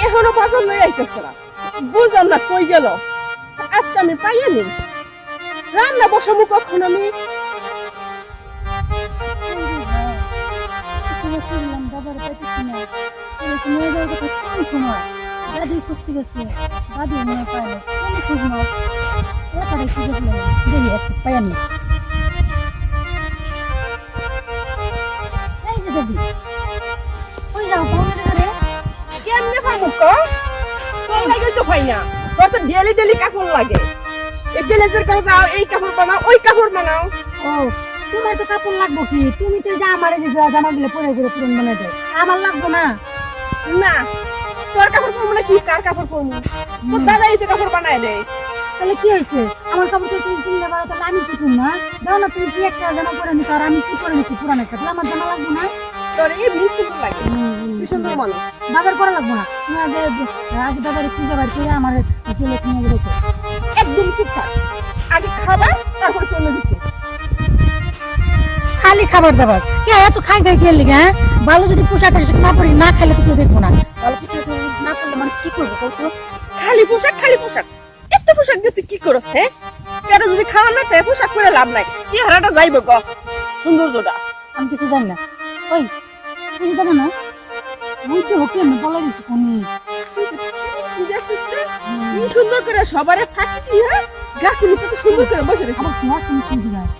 এখনও বাজার লই আইতেছ না বুঝলাম না কই গেল আজকে আমি পাইয়ে নি। রান্না বসাবো কখন আমি শুনলাম বাবার পাইতেছি না নিয়ে যাওয়ার কথা কোন সময় দাদি খুঁজতে গেছে দাদি মনে পায় না কোন খোঁজ নাও তাড়াতাড়ি খুঁজে পেলাম দেখি আছে পাই না এই যে দাদি ওই যাও পাওয়া কেমনে পাবো ক তোর লাগে তো পাই না তোর তো ডেলি ডেলি কাপড় লাগে এই ডেলেজের করে এই কাপড় বানাও ওই কাপড় বানাও ও তোমার তো কাপড় লাগবো কি? তুমি তো যা আমার যে জামা গুলো পরে করে পুরন বানাই দাও। আমার লাগবো না। না তোর কাপড় পরবো না কি? কার কাপড় পরবো? তোর দাদাই তো কাপড় বানায় দেয়। তাহলে কি হয়েছে? আমার কাপড় তো তুমি কিনলে তাহলে আমি কি কিনবো না। দাও না তুমি কি একটা জামা পরে নিতে আর আমি কি করে নিচ্ছি পুরানো একটা। আমার জামা লাগবো না? তোর এমনি সুন্দর লাগে। সুন্দর মানুষ বাজার করা লাগবো না। তুমি আগে আগে দাদার খুঁজে বার করে আমার চলে কিনে রেখে। একদম চুপ থাক। আগে খাবার তারপর চলে দিচ্ছে খালি খাবার দাবার। কে এত খাই খাই খেয়ে লিগে হ্যাঁ? ভালো যদি পোশাক আশাক না পরি না খাইলে তো কেউ দেখব না। ভালো পোশাক না করলে মানুষ কি করব বলতো খালি পোশাক খালি পোশাক। এত পোশাক দিয়ে তুই কি করস হ্যাঁ? এটা যদি খাওয়া না তাই পোশাক করে লাভ নাই। চেহারাটা যাইব গ। সৌন্দর্যটা। আমি কিছু জানি না। ওই তুমি জানো না ওই তো ওকে আমি বলে দিচ্ছি কোন কি সুন্দর করে সবারে ফাঁকি দিয়ে গাছের নিচে সুন্দর করে বসে রেখেছে আবার তোমার সঙ্গে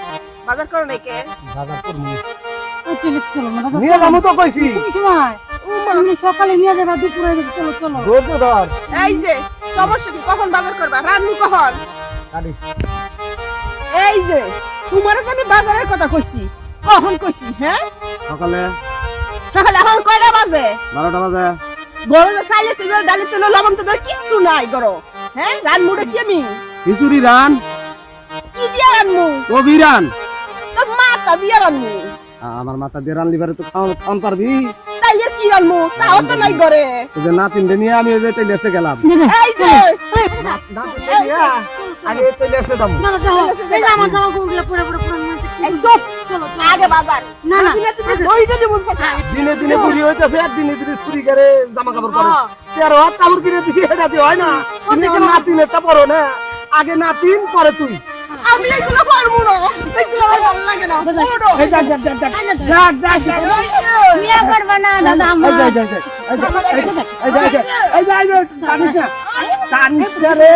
বাজার করো নাই কে? বাজার করব নিয়ে যাব তো কইছি তুমি ও মা, সকালে নিয়ে যাবা দুপুরে হয়ে চলো চলো ধৈর্য ধর এই যে, সমস্যা কি? কখন বাজার করবা? রান্নু কখন? এই যে, তোমার যে আমি বাজারের কথা কইছি, কখন কইছি, হ্যাঁ? সকালে সকালে এখন কয়টা বাজে? বারোটা বাজে গরো যে চাইলে তেল, ডালি তেল, লবণ তেল, কিচ্ছু নাই গরো। হ্যাঁ? রান্নুটা কি আমি? খিচুড়ি রান কি দিয়া রান্নু? কবি রান তোর মাথা দিয়া রান্নু। আমার মাথা দিয়ে রানলি পারে তো খাওয়ান খাওয়ান পারবি? তাইলে কি রান্নু? তাও তো নাই। ওই যে নাতিনটা নিয়ে আমি ওই যে গেলাম। এই যে, নাতিনটা নিয়ে আগে টেলিয়াসে যাব। না না এই যে আমার জামা গুলো পরে পরে পুরো এই চুপ। আগে বাজার। না না। দিনে দিব দিনে দিনে বুড়ি হইতেছে আর দিনে দিনে চুরি করে জামা কাপড় পরে তেরো হাত কাপড় কিনে দিছি হয় না। তুমি নাতিনেরটা পরো না। আগে নাতিন পরে তুই। আমি এগুলো পারব না এগুলো আমার ভালো লাগে না করব না দাদা আমার রে